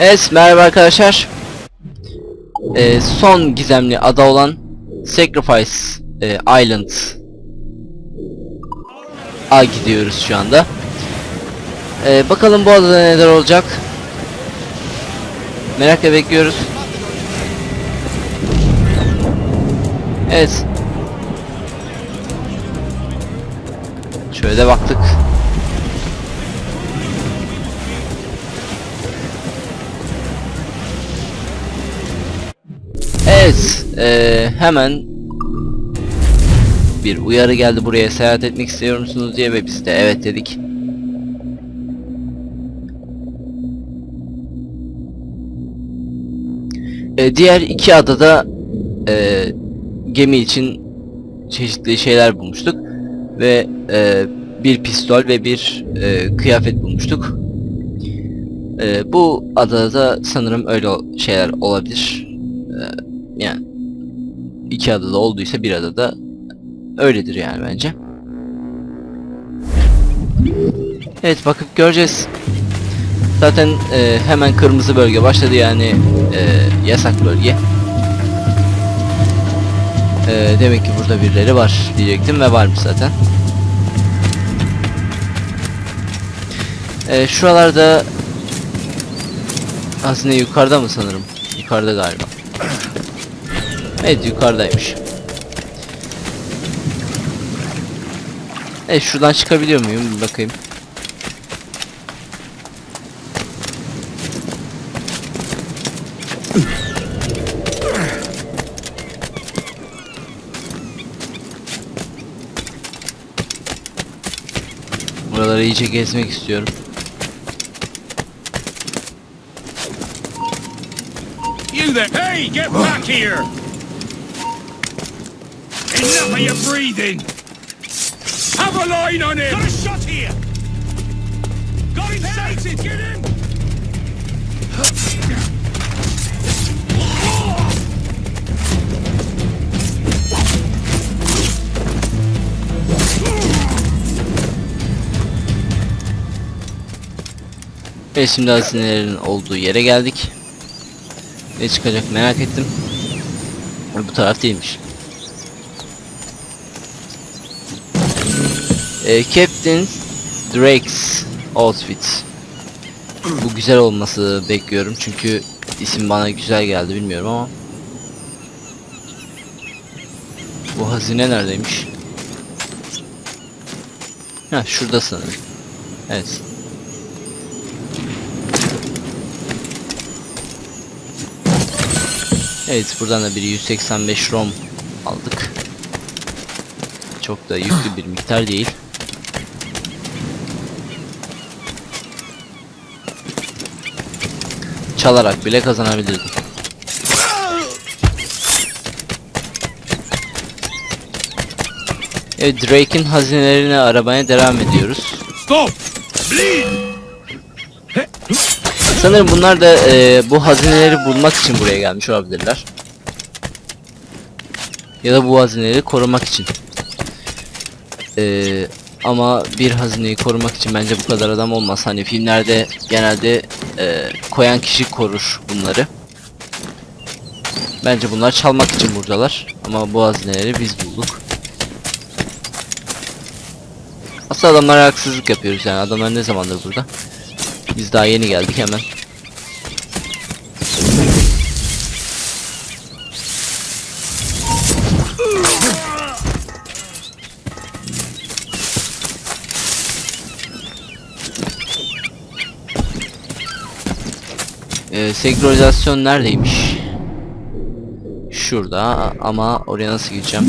Evet merhaba arkadaşlar. Ee, son gizemli ada olan Sacrifice e, Island A gidiyoruz şu anda. Ee, bakalım bu adada neler olacak. Merakla bekliyoruz. Evet. Şöyle baktık. Evet, eee, hemen bir uyarı geldi buraya seyahat etmek istiyor musunuz diye ve biz de evet dedik. Eee, diğer iki adada eee, gemi için çeşitli şeyler bulmuştuk ve eee, bir pistol ve bir eee, kıyafet bulmuştuk. Eee, bu adada sanırım öyle şeyler olabilir. Yani iki adada olduysa bir adada öyledir yani bence. Evet bakıp göreceğiz. Zaten e, hemen kırmızı bölge başladı yani e, yasak bölge. E, demek ki burada birileri var diyecektim ve varmış zaten. E, şuralarda aslında yukarıda mı sanırım? Yukarıda galiba. Evet yukarıdaymış. Evet şuradan çıkabiliyor muyum? Bir bakayım. Buraları iyice gezmek istiyorum. You there! Hey, get back here! Enough of your breathing! Have a line on him! Got a shot here! Got him sighted! Get him! Ve şimdi hazinelerin olduğu yere geldik. Ne çıkacak merak ettim. Bu taraf değilmiş. Ee, Captain Drake's outfit. Bu güzel olması bekliyorum çünkü isim bana güzel geldi bilmiyorum ama. Bu hazine neredeymiş? Ha şurada sanırım. Evet. Evet buradan da bir 185 rom aldık. Çok da yüklü bir miktar değil. Çalarak bile kazanabilirdim. Evet Drake'in hazinelerini aramaya devam ediyoruz. Stop! Bleed! Sanırım bunlar da e, bu hazineleri bulmak için buraya gelmiş olabilirler. Ya da bu hazineleri korumak için. E, ama bir hazineyi korumak için bence bu kadar adam olmaz. Hani filmlerde genelde e, koyan kişi korur bunları. Bence bunlar çalmak için buradalar. Ama bu hazineleri biz bulduk. Aslında adamlara haksızlık yapıyoruz yani. Adamlar ne zamandır burada? Biz daha yeni geldik hemen. Ee, senkronizasyon neredeymiş? Şurada ama oraya nasıl gideceğim?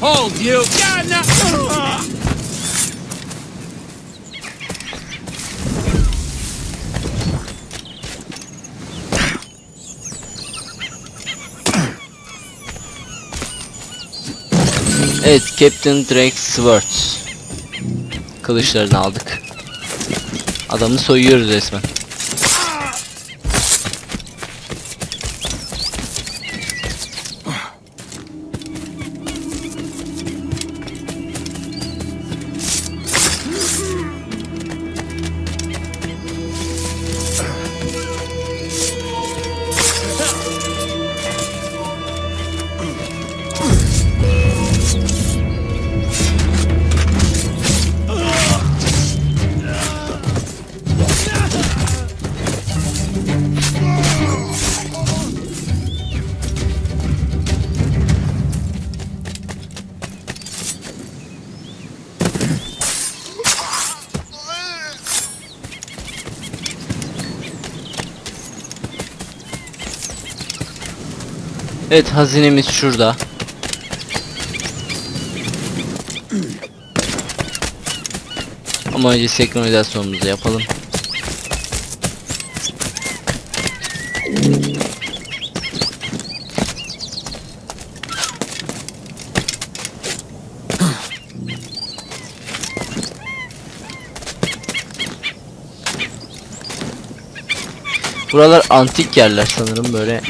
Hold you! Yeah, no. Evet Captain Drake Sword Kılıçlarını aldık Adamı soyuyoruz resmen. Evet hazinemiz şurada. Ama önce senkronizasyonumuzu yapalım. Buralar antik yerler sanırım böyle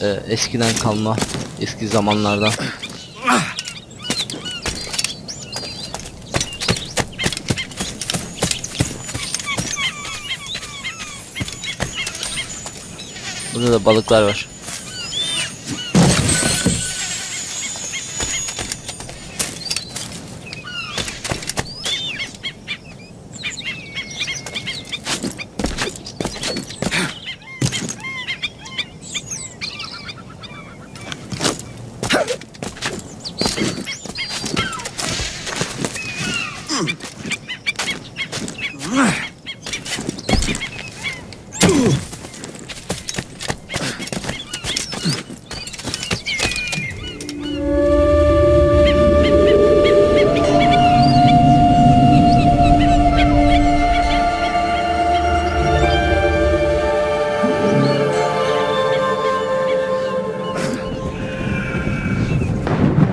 e, eskiden kalma eski zamanlardan. Burada da balıklar var.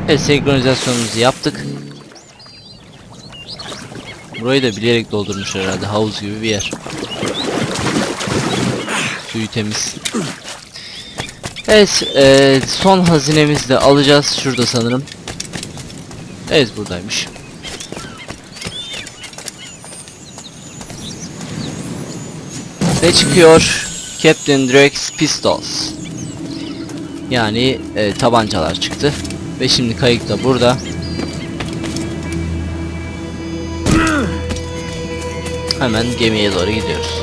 Evet senkronizasyonumuzu yaptık. Burayı da bilerek doldurmuşlar herhalde havuz gibi bir yer. Suyu temiz. Evet eee, son hazinemizi de alacağız şurada sanırım. Evet buradaymış. Ve çıkıyor Captain Drake's Pistols. Yani e, tabancalar çıktı. Ve şimdi kayık da burada. Hemen gemiye doğru gidiyoruz.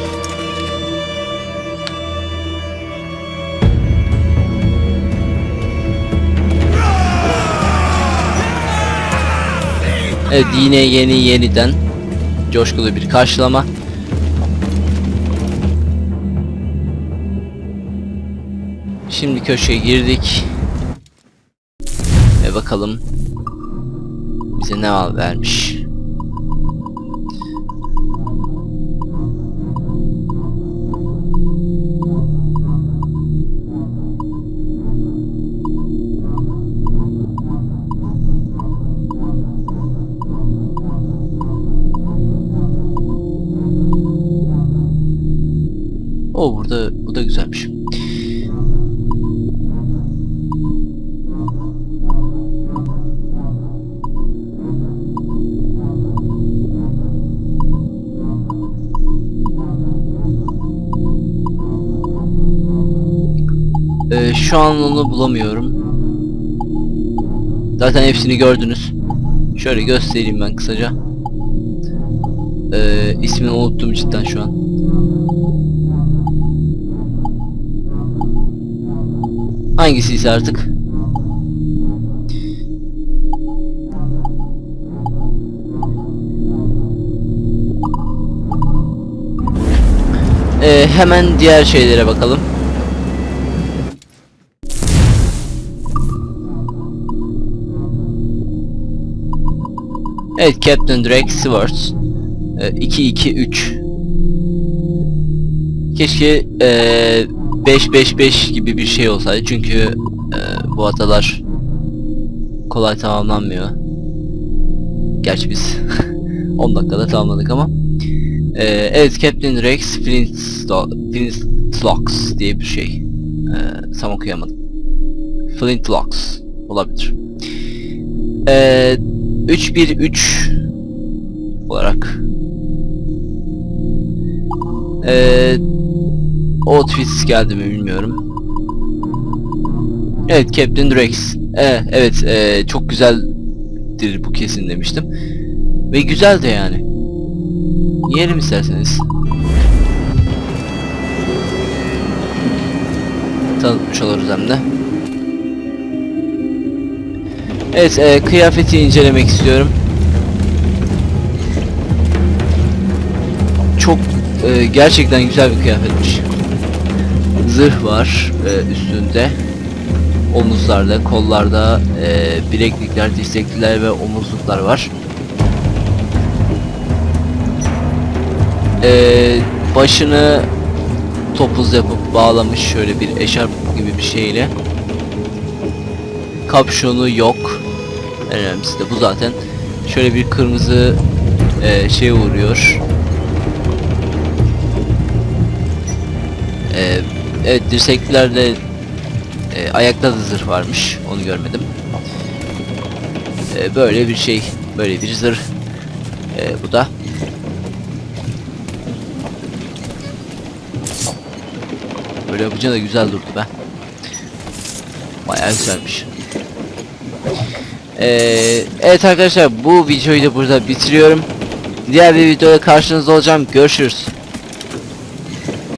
Evet yine yeni yeniden coşkulu bir karşılama. Şimdi köşeye girdik. Bakalım bize ne al vermiş. Şu an onu bulamıyorum. Zaten hepsini gördünüz. Şöyle göstereyim ben kısaca. Ee, ismini unuttum cidden şu an. Hangisiyse artık. Ee, hemen diğer şeylere bakalım. Evet Captain Drake Swords. Ee, 2-2-3. Keşke ee, 5-5-5 gibi bir şey olsaydı çünkü ee, bu hatalar kolay tamamlanmıyor. Gerçi biz 10 dakikada tamamladık ama Ee, evet Captain Flintsto- Flintlocks diye bir şey. Ee, tam okuyamadım. Flintlocks olabilir. Ee, 313 olarak ee, outfits geldi mi bilmiyorum. Evet Captain Rex. Ee, evet ee, çok güzeldir bu kesin demiştim. Ve güzel de yani. Yiyelim isterseniz. Tanıtmış oluruz hem de. Evet, e, kıyafeti incelemek istiyorum. Çok e, gerçekten güzel bir kıyafetmiş. Zırh var e, üstünde. Omuzlarda, kollarda e, bileklikler, dirseklikler ve omuzluklar var. Ee, başını topuz yapıp bağlamış şöyle bir eşarp gibi bir şeyle. Kapşonu yok. En önemlisi de bu zaten. Şöyle bir kırmızı e, şey vuruyor. Ee, evet dirseklerde e, ayakta da zırh varmış. Onu görmedim. Ee, böyle bir şey. Böyle bir zırh. Ee, bu da. Böyle yapınca da güzel durdu be. Bayağı güzelmiş. Ee, evet arkadaşlar bu videoyu da burada bitiriyorum. Diğer bir videoda karşınızda olacağım. Görüşürüz.